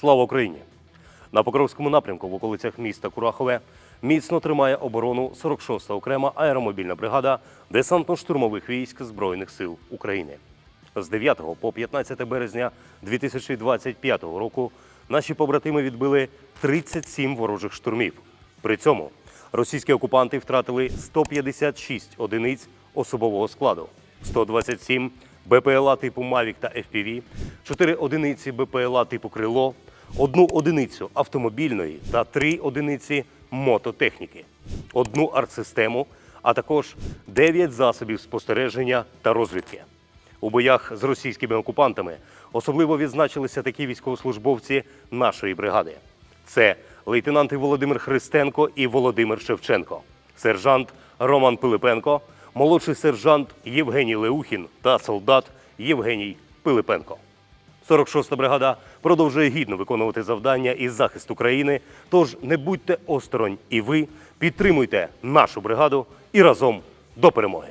Слава Україні! На Покровському напрямку в околицях міста Курахове міцно тримає оборону 46-та окрема аеромобільна бригада десантно-штурмових військ Збройних сил України. З 9 по 15 березня 2025 року наші побратими відбили 37 ворожих штурмів. При цьому російські окупанти втратили 156 одиниць особового складу, 127 БПЛА типу Мавік та FPV, 4 одиниці БПЛА типу Крило, одну одиницю автомобільної та 3 одиниці мототехніки, одну артсистему, а також 9 засобів спостереження та розвідки. У боях з російськими окупантами особливо відзначилися такі військовослужбовці нашої бригади. Це лейтенанти Володимир Христенко і Володимир Шевченко, сержант Роман Пилипенко, молодший сержант Євгеній Леухін та солдат Євгеній Пилипенко. 46-та бригада продовжує гідно виконувати завдання із захисту країни. Тож не будьте осторонь і ви підтримуйте нашу бригаду і разом до перемоги.